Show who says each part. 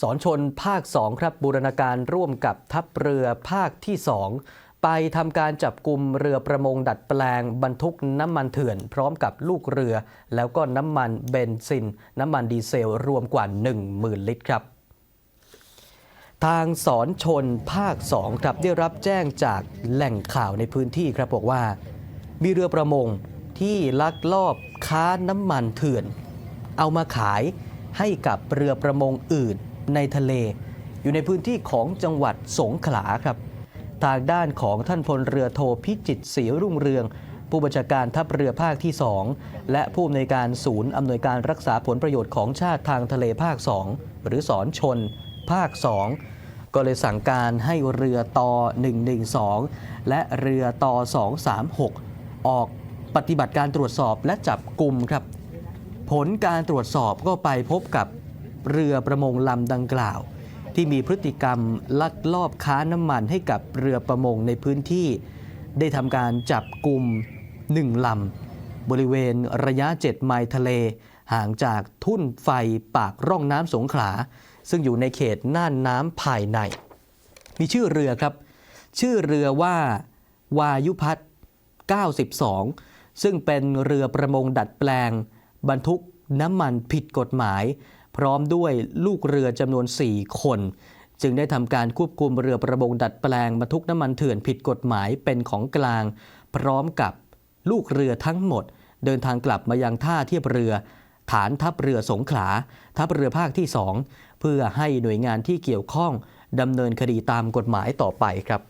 Speaker 1: สอนชนภาค 2 ครับบูรณาการร่วมกับทัพเรือภาคที่ 2 ไปทำการจับกลุ่มเรือประมงดัดแปลง บรรทุกน้ำมันเถื่อน พร้อมกับลูกเรือ แล้วก็น้ำมันเบนซิน น้ำมันดีเซลรวมกว่า 10,000 ลิตรครับทางสอนชนภาค 2 ครับได้รับแจ้งจากแหล่งข่าวในพื้นที่ครับบอกว่า มีเรือประมงที่ลักลอบค้าน้ำมันเถื่อน เอามาขายให้กับเรือประมงอื่น ในทะเล อยู่ในพื้นที่ของจังหวัดสงขลาครับ ทางด้านของท่านพลเรือโทพิจิตศรีรุ่งเรือง ผู้บัญชาการทัพเรือภาคที่ 2 และผู้อำนวยการศูนย์อำนวยการรักษาผลประโยชน์ของชาติทางทะเลภาค 2 หรือสอนชน ภาค 2ก็เลยสั่งการให้เรือต่อ 112 และเรือต่อ 236 ออกปฏิบัติการตรวจสอบและจับกลุ่มครับ ผลการตรวจสอบก็ไปพบกับ เรือประมงลำดังกล่าว ที่มีพฤติกรรมลักลอบค้าน้ำมันให้กับเรือประมงในพื้นที่ ได้ทำการจับกลุ่มหนึ่งลำ บริเวณระยะ 7 ไมล์ทะเล ห่างจากทุ่นไฟปากร่องน้ำสงขลา ซึ่งอยู่ในเขตน่านน้ำภายใน มีชื่อเรือครับ ชื่อเรือว่าวายุพัฒน์92 ซึ่งเป็นเรือประมงดัดแปลง บรรทุกน้ำมันผิดกฎหมาย พร้อมด้วยลูกเรือจำนวน 4 คน จึงได้ทำการควบคุมเรือประมงดัดแปลงบรรทุกน้ำมันเถื่อนผิดกฎหมายเป็นของกลาง พร้อมกับลูกเรือทั้งหมด เดินทางกลับมายังท่าเทียบเรือ ฐานทัพเรือสงขลา ทัพเรือภาคที่ 2 เพื่อให้หน่วยงานที่เกี่ยวข้องดำเนินคดีตามกฎหมายต่อไปครับ